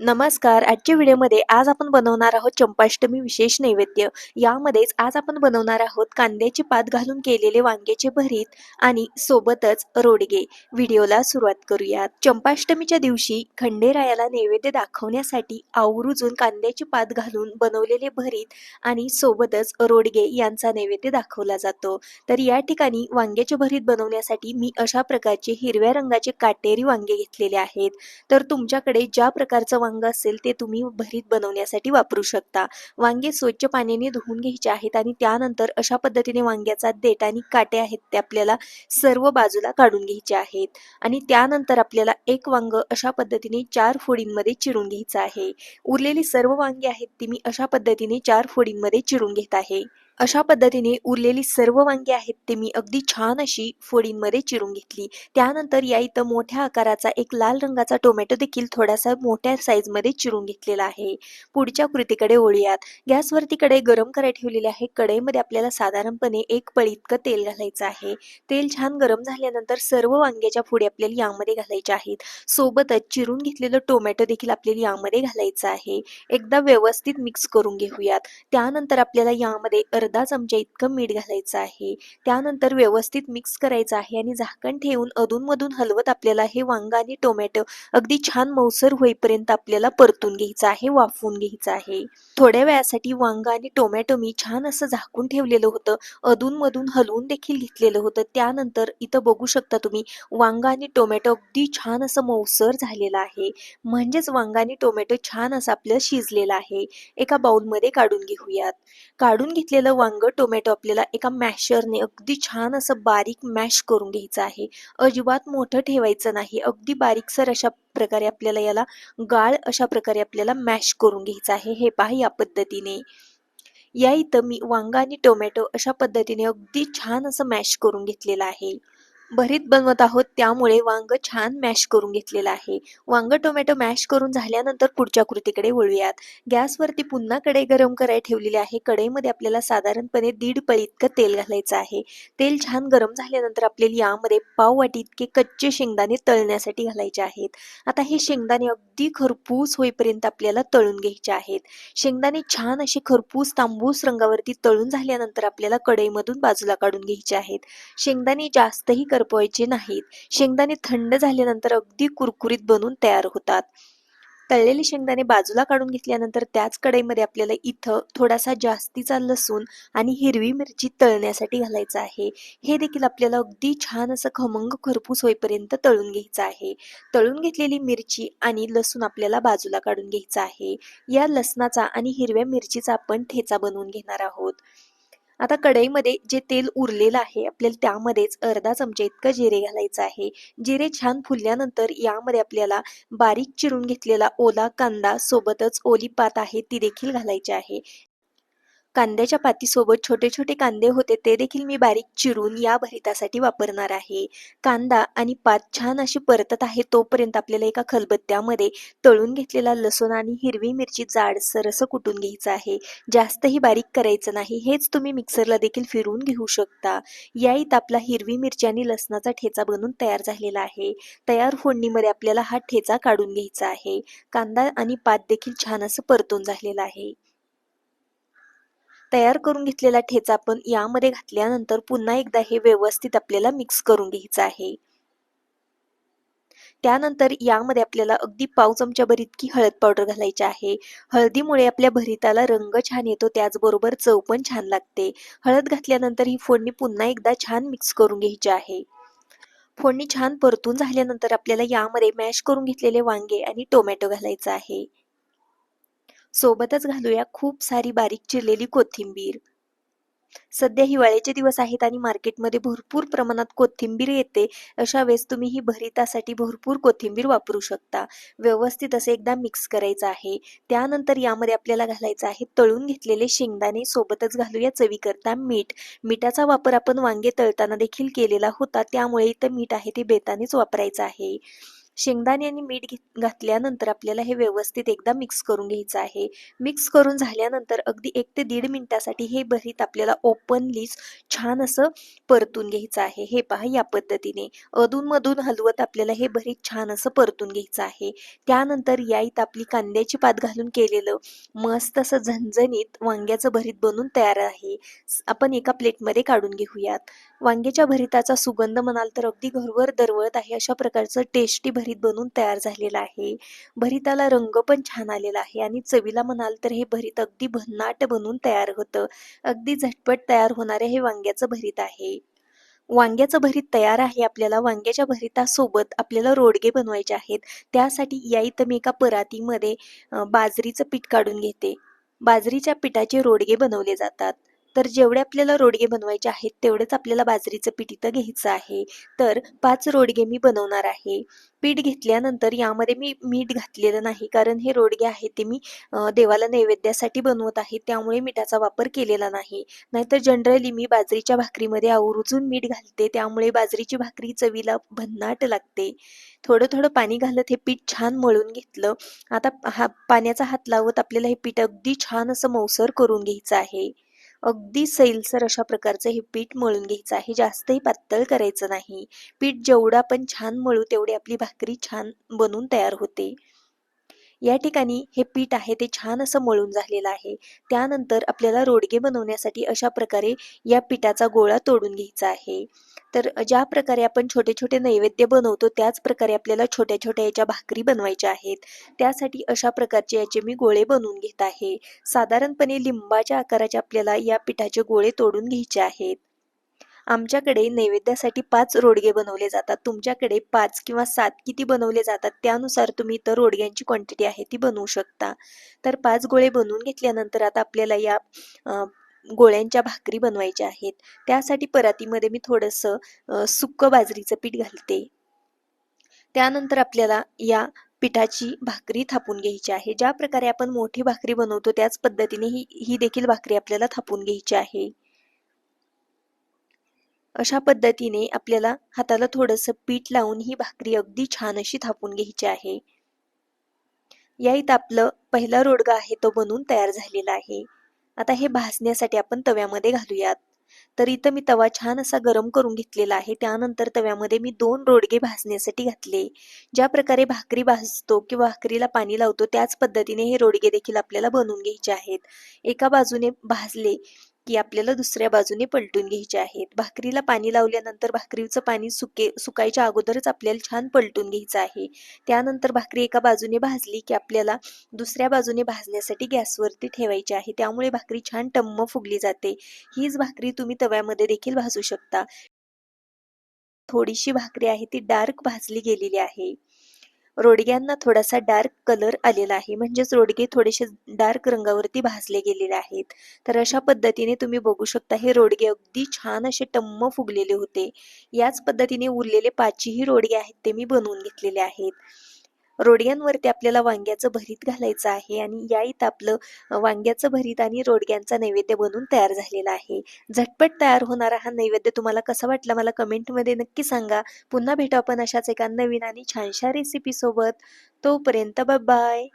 नमस्कार. आजच्या व्हिडिओमध्ये आज आपण बनवणार आहोत चंपाष्टमी विशेष नैवेद्य. यामध्येच आज आपण बनवणार आहोत कांद्याची पात घालून केलेले वांग्याचे भरीत आणि सोबतच रोडगे. व्हिडिओला सुरुवात करूयात. चंपाष्टमीच्या दिवशी खंडेरायाला नैवेद्य दाखवण्यासाठी आवर्जून कांद्याची पात घालून बनवलेले भरीत आणि सोबतच रोडगे यांचा नैवेद्य दाखवला जातो. तर या ठिकाणी वांग्याचे भरीत बनवण्यासाठी मी अशा प्रकारचे हिरव्या रंगाचे काटेरी वांगे घेतलेले आहेत. तर तुमच्याकडे ज्या प्रकारचं वांग असेल ते तुम्ही भरीत बनवण्यासाठी वापरू शकता. वांगे स्वच्छ पाण्याने धुवून घ्यायचे आहेत आणि त्यानंतर अशा पद्धतीने वांग्याचा देठ आणि काटे आहेत ते आपल्याला सर्व बाजूला काढून घ्यायचे आहेत. आणि त्यानंतर आपल्याला एक वांग अशा पद्धतीने चार फोडींमध्ये चिरून घ्यायचं आहे. उरलेली सर्व वांगी आहेत ती मी अशा पद्धतीने चार फोडींमध्ये चिरून घेत आहे. अशा पद्धतीने उरलेली सर्व वांगी आहेत ते मी अगदी छान अशी फोडींमध्ये चिरून घेतली. त्यानंतर या इथं मोठ्या आकाराचा एक लाल रंगाचा टोमॅटो देखील थोडासा मोठ्या साईजमध्ये चिरून घेतलेला आहे. पुढच्या कृतीकडे ओळूयात गॅसवरती कढई गरम करायला ठेवलेली आहे. कढईमध्ये आपल्याला साधारणपणे एक पळी इतकं तेल घालायचं आहे. तेल छान गरम झाल्यानंतर सर्व वांग्याच्या फोडी आपल्याला यामध्ये घालायच्या आहेत. सोबतच चिरून घेतलेलं टोमॅटो देखील आपल्याला यामध्ये घालायचं आहे. एकदा व्यवस्थित मिक्स करून घेऊयात. त्यानंतर आपल्याला यामध्ये अर्ध चमचा इतकं मीठ घालायचं आहे. त्यानंतर व्यवस्थित मिक्स करायचं आहे आणि झाकण ठेवून अधूनमधून हलवत आपल्याला हे वांग आणि टोमॅटो अगदी छान मौसर होईपर्यंत आपल्याला परतून घ्यायचं आहे वाफवून घ्यायचं आहे. थोड्या वेळासाठी वांग आणि टोमॅटो मी छान असं झाकून ठेवलेलं होतं. अधूनमधून हलवून देखील घेतलेलं होतं. त्यानंतर इथं बघू शकता तुम्ही वांग आणि टोमॅटो अगदी छान असं मौसर झालेलं आहे. म्हणजेच वांग आणि टोमॅटो छान असं आपलं शिजलेलं आहे. एका बाउलमध्ये काढून घेऊयात. काढून घेतलेलं वांग टोमॅटो आपल्याला एका मॅशरने अगदी छान असं बारीक मॅश करून घ्यायचं आहे. अजिबात मोठं ठेवायचं नाही. अगदी बारीकसर अशा प्रकारे आपल्याला याला गाळ अशा प्रकारे आपल्याला मॅश करून घ्यायचं आहे. हे पहा या पद्धतीने. या इथं मी वांगा आणि टोमॅटो अशा पद्धतीने अगदी छान असं मॅश करून घेतलेलं आहे. भरीत बनवत आहोत त्यामुळे वांग छान मॅश करून घेतलेलं आहे. वांग टोमॅटो मॅश करून झाल्यानंतर पुढच्या कृतीकडे वळूयात. गॅसवरती पुन्हा कढई गरम करायला ठेवलेली आहे. कढईमध्ये आपल्याला साधारणपणे दीड पळी इतकं तेल घालायचं आहे. तेल छान गरम झाल्यानंतर आपल्याला यामध्ये पाव वाटी इतके कच्चे शेंगदाणे तळण्यासाठी घालायचे आहेत. आता हे शेंगदाणे अगदी खरपूस होईपर्यंत आपल्याला तळून घ्यायचे आहेत. शेंगदाणे छान असे खरपूस तांबूस रंगावरती तळून झाल्यानंतर आपल्याला कढईमधून बाजूला काढून घ्यायचे आहेत. शेंगदाणे जास्तही करपवायचे नाहीत. शेंगदाणे थंड झाल्यानंतर अगदी कुरकुरीत बनून तयार होतात. तळलेले शेंगदाणे बाजूला काढून घेतल्यानंतर त्याच कढईमध्ये आपल्याला इथं थोडासा जास्तीचा लसूण आणि हिरवी मिरची तळण्यासाठी घालायचं आहे. हे देखील आपल्याला अगदी छान असं खमंग खरपूस होईपर्यंत तळून घ्यायचं आहे. तळून घेतलेली मिरची आणि लसूण आपल्याला बाजूला काढून घ्यायचं आहे. या लसणाचा आणि हिरव्या मिरचीचा आपण ठेचा बनवून घेणार आहोत. आता कढईमध्ये जे तेल उरलेलं आहे आपल्याला त्यामध्येच अर्धा चमचा इतकं जिरे घालायचं आहे. जिरे छान फुलल्यानंतर यामध्ये आपल्याला बारीक चिरून घेतलेला ओला कांदा सोबतच ओली पात आहे ती देखील घालायची आहे. कांद्याच्या पातीसोबत छोटे छोटे कांदे होते ते देखील मी बारीक चिरून या भरितासाठी वापरणार आहे. कांदा आणि पात छान अशी परतत आहे तोपर्यंत आपल्याला एका खलबत्त्यामध्ये तळून घेतलेला लसूण आणि हिरवी मिरची जाडसर असं कुटून घ्यायचं आहे. जास्तही बारीक करायचं नाही हेच तुम्ही मिक्सरला देखील फिरवून घेऊ शकता. या इथं आपला हिरवी मिरची आणि लसणाचा ठेचा बनून तयार झालेला आहे. तयार फोडणीमध्ये आपल्याला हा ठेचा काढून घ्यायचा आहे. कांदा आणि पात देखील छान असं परतून झालेला आहे. तयार करून घेतलेला ठेचा आपण यामध्ये घातल्यानंतर पुन्हा एकदा हे व्यवस्थित आपल्याला मिक्स करून घ्यायचं आहे. त्यानंतर यामध्ये आपल्याला अगदी पाव चमच्याभर इतकी हळद पावडर घालायची आहे. हळदीमुळे आपल्या भरिताला रंग छान येतो त्याचबरोबर चव पण छान लागते. हळद घातल्यानंतर ही फोडणी पुन्हा एकदा छान मिक्स करून घ्यायची आहे. फोडणी छान परतून झाल्यानंतर आपल्याला यामध्ये मॅश करून घेतलेले वांगे आणि टोमॅटो घालायचं आहे. सोबतच घालूया खूप सारी बारीक चिरलेली कोथिंबीर. सध्या हिवाळ्याचे दिवस आहेत आणि मार्केटमध्ये भरपूर प्रमाणात कोथिंबीर येते. अशा वेळेस तुम्ही ही भरितासाठी भरपूर कोथिंबीर वापरू शकता. व्यवस्थित असे एकदा मिक्स करायचं आहे. त्यानंतर यामध्ये आपल्याला घालायचं आहे तळून घेतलेले शेंगदाणे. सोबतच घालूया चवीकरता मीठ. मिठाचा वापर आपण वांगे तळताना देखील केलेला होता. त्यामुळे इथं मीठ आहे ते बेतानेच वापरायचं आहे. शेंगदाणे आणि मीठ घातल्यानंतर आपल्याला हे व्यवस्थित एकदा मिक्स करून घ्यायचं आहे. मिक्स करून झाल्यानंतर अगदी एक ते दीड मिनिटासाठी हे भरीत आपल्याला ओपनलीच छान असं परतून घ्यायचं आहे. हे पहा या पद्धतीने. अधूनमधून हलवत आपल्याला हे भरीत छान असं परतून घ्यायचं आहे. त्यानंतर याईत आपली कांद्याची पात घालून केलेलं मस्त असं झणझणीत वांग्याचं भरीत बनून तयार आहे. आपण एका प्लेटमध्ये काढून घेऊयात. वांग्याच्या भरिताचा सुगंध म्हणाल तर अगदी घरवर दरवळत आहे. अशा प्रकारचं टेस्टी भरीत बनून तयार झालेला आहे. भरिताला रंग पण छान आलेला आहे आणि चवीला म्हणाल तर हे भरीत अगदी भन्नाट बनून तयार होतं. अगदी झटपट तयार होणारे हे वांग्याचं भरीत आहे. वांग्याचं भरीत तयार आहे आपल्याला. वांग्याच्या भरितासोबत आपल्याला रोडगे बनवायचे आहेत. त्यासाठी या इथं मी एका परातीमध्ये बाजरीचं पीठ काढून घेते. बाजरीच्या पिठाचे रोडगे बनवले जातात. तर जेवढे आपल्याला रोडगे बनवायचे आहेत तेवढेच आपल्याला बाजरीचं पीठ इथं घ्यायचं आहे. तर पाच रोडगे मी बनवणार आहे. पीठ घेतल्यानंतर यामध्ये मी मीठ घातलेलं नाही कारण हे रोडगे आहे ते मी देवाला नैवेद्यासाठी बनवत आहे त्यामुळे मिठाचा वापर केलेला नाही. नाहीतर जनरली मी बाजरीच्या भाकरीमध्ये आवर्जून मीठ घालते त्यामुळे बाजरीची भाकरी चवीला भन्नाट लागते. थोडं थोडं पाणी घालत हे पीठ छान मळून घेतलं. आता हा पाण्याचा हात लावत आपल्याला हे पीठ अगदी छान असं मौसर करून घ्यायचं आहे. अगदी सैलसर अशा प्रकारचं हे पीठ मळून घ्यायचं आहे. जास्तही पातळ करायचं नाही. पीठ जेवढं आपण छान मळू तेवढी आपली भाकरी छान बनून तयार होते. या ठिकाणी हे पीठ आहे ते छान असं मळून झालेलं आहे. त्यानंतर आपल्याला रोडगे बनवण्यासाठी अशा प्रकारे या पिठाचा गोळा तोडून घ्यायचा आहे. तर ज्या प्रकारे आपण छोटे छोटे नैवेद्य बनवतो त्याच प्रकारे आपल्याला छोट्या छोट्या याच्या भाकरी बनवायच्या आहेत. त्यासाठी अशा प्रकारचे याचे मी गोळे बनवून घेत आहे. साधारणपणे लिंबाच्या आकाराचे आपल्याला या पिठाचे गोळे तोडून घ्यायचे आहेत. आमच्याकडे नैवेद्यासाठी पाच रोडगे बनवले जातात. तुमच्याकडे पाच किंवा सात किती बनवले जातात त्यानुसार तुम्ही इतर रोडग्यांची क्वांटिटी आहे ती बनवू शकता. तर पाच गोळे बनवून घेतल्यानंतर आता आपल्याला या गोळ्यांच्या भाकरी बनवायच्या आहेत. त्यासाठी परातीमध्ये मी थोडंसं अ, सुक्कं बाजरीचं पीठ घालते. त्यानंतर आपल्याला या पिठाची भाकरी थापून घ्यायची आहे. ज्या प्रकारे आपण मोठी भाकरी बनवतो त्याच पद्धतीने ही ही देखील भाकरी आपल्याला थापून घ्यायची आहे. अशा पद्धतीने आपल्याला हाताला थोडंसं पीठ लावून ही भाकरी अगदी छान अशी थापून घ्यायची आहे. या इथं आपलं पहिला रोडगा आहे तो बनवून तयार झालेला आहे. आता हे भाजण्यासाठी आपण तव्यामध्ये घालूयात. तर इथं मी तवा छान असा गरम करून घेतलेला आहे. त्यानंतर तव्यामध्ये मी दोन रोडगे भाजण्यासाठी घातले. ज्या प्रकारे भाकरी भाजतो किंवा भाकरीला पाणी लावतो त्याच पद्धतीने हे रोडगे देखील आपल्याला बनवून घ्यायचे आहेत. एका बाजूने भाजले की आपल्याला दुसऱ्या बाजूने पलटून घ्यायचे आहेत. भाकरीला पाणी लावल्यानंतर भाकरीचं पाणी सुके सुकायच्या अगोदरच आपल्याला छान पलटून घ्यायचं आहे. त्यानंतर भाकरी एका बाजूने भाजली की आपल्याला दुसऱ्या बाजूने भाजण्यासाठी गॅसवरती ठेवायची आहे. त्यामुळे भाकरी छान टम्म फुगली जाते. हीच भाकरी तुम्ही तव्यामध्ये देखील भाजू शकता. थोडीशी भाकरी आहे ती डार्क भाजली गेलेली आहे. रोडग्यांना थोडासा डार्क कलर आलेला आहे. म्हणजेच रोडगे थोडेसे डार्क रंगावरती भाजले गेलेले आहेत. तर अशा पद्धतीने तुम्ही बघू शकता हे रोडगे अगदी छान असे टम्म फुगलेले होते. याच पद्धतीने उरलेले पाचही रोडगे आहेत ते मी बनवून घेतलेले आहेत. रोडग्यांवरती आपल्याला वांग्याचं भरीत घालायचं आहे आणि या इथं आपलं वांग्याचं भरीत आणि रोडग्यांचा नैवेद्य बनवून तयार झालेला आहे. झटपट तयार होणारा हा नैवेद्य तुम्हाला कसा वाटला मला कमेंटमध्ये नक्की सांगा. पुन्हा भेटू आपण अशाच एका नवीन आणि छानशा रेसिपी सोबत. तोपर्यंत बाय